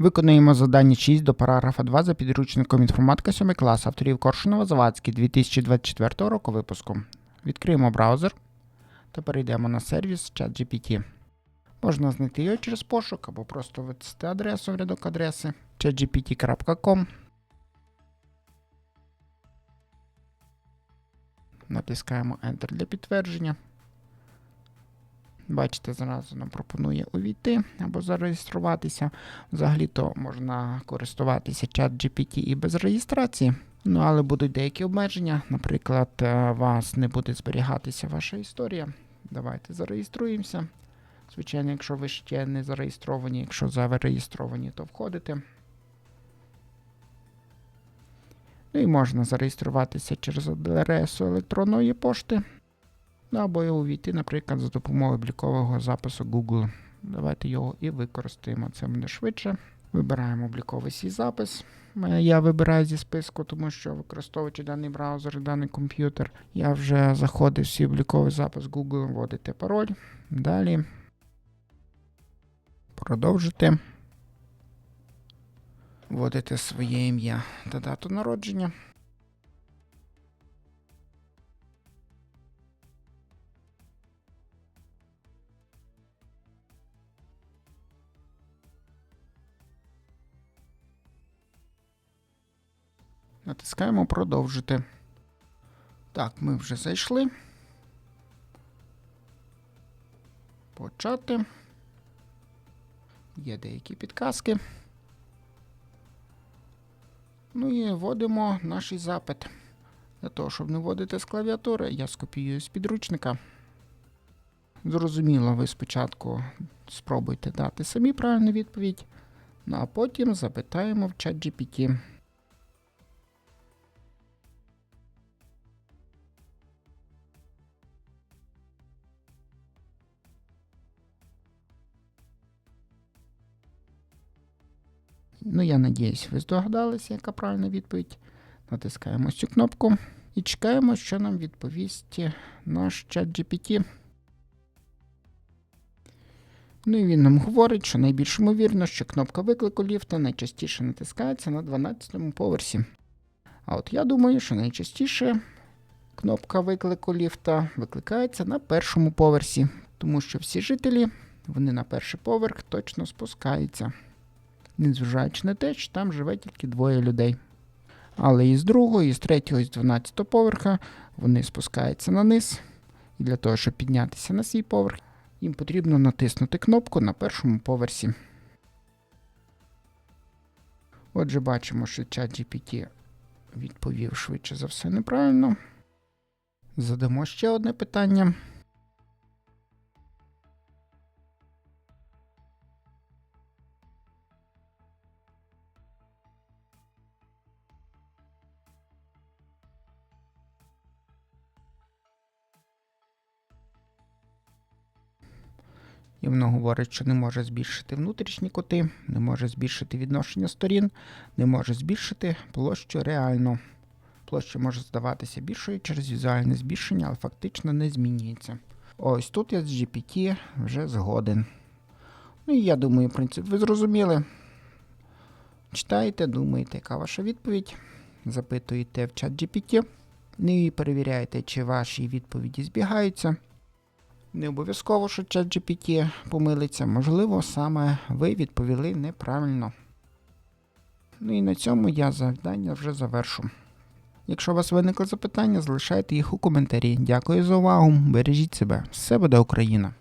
Виконуємо завдання 6 до параграфа 2 за підручником інформатика 7 клас авторів Коршунова Завадський 2024 року випуску. Відкриємо браузер та перейдемо на сервіс ChatGPT. Можна знайти його через пошук або просто ввести адресу в рядок адреси chatgpt.com. Натискаємо Enter для підтвердження. Бачите, зразу нам пропонує увійти або зареєструватися. Взагалі-то можна користуватися чат GPT і без реєстрації. Ну, але будуть деякі обмеження. Наприклад, е, вас не буде зберігатися ваша історія. Давайте зареєструємося. Звичайно, якщо ви ще не зареєстровані, якщо зареєстровані, то входите. Ну і можна зареєструватися через адресу електронної пошти. Ну або увійти, наприклад, за допомогою облікового запису Google. Давайте його і використаємо. Це буде швидше. Вибираємо обліковий свій запис. Е, Я вибираю зі списку, тому що використовуючи даний браузер, даний комп'ютер, я вже заходив в свій обліковий запис Google, вводите пароль. Далі. Продовжити. Вводите своє ім'я та дату народження. Натискаємо продовжити. Так, ми вже зайшли. Почати. Є деякі підказки. Ну і вводимо наш запит. Для того, щоб не вводити з клавіатури, я скопіюю з підручника. Зрозуміло, ви спочатку спробуйте дати самі правильну відповідь, ну а потім запитаємо в чат GPT. Ну, я надіюсь, ви здогадалися, яка правильна відповідь. Натискаємо цю кнопку і чекаємо, що нам відповість наш чат GPT. Ну і він нам говорить, що найбільш ймовірно, що кнопка виклику ліфта найчастіше натискається на 12 поверсі. А от я думаю, що найчастіше кнопка виклику ліфта викликається на першому поверсі, тому що всі жителі вони на перший поверх точно спускаються незважаючи на те, що там живе тільки двоє людей. Але і з другого, і з третього, і з 12 поверха вони спускаються на низ. І для того, щоб піднятися на свій поверх, їм потрібно натиснути кнопку на першому поверсі. Отже, бачимо, що чат GPT відповів швидше за все неправильно. Задамо ще одне питання. І воно говорить, що не може збільшити внутрішні кути, не може збільшити відношення сторін, не може збільшити площу реально. Площа може здаватися більшою через візуальне збільшення, але фактично не змінюється. Ось тут я з GPT вже згоден. Ну і я думаю, в принципі, ви зрозуміли. Читаєте, думаєте, яка ваша відповідь. Запитуєте в чат GPT. Ну і перевіряєте, чи ваші відповіді збігаються. Не обов'язково, що ChatGPT помилиться, можливо, саме ви відповіли неправильно. Ну і на цьому я завдання вже завершу. Якщо у вас виникли запитання, залишайте їх у коментарі. Дякую за увагу. Бережіть себе. Все буде Україна!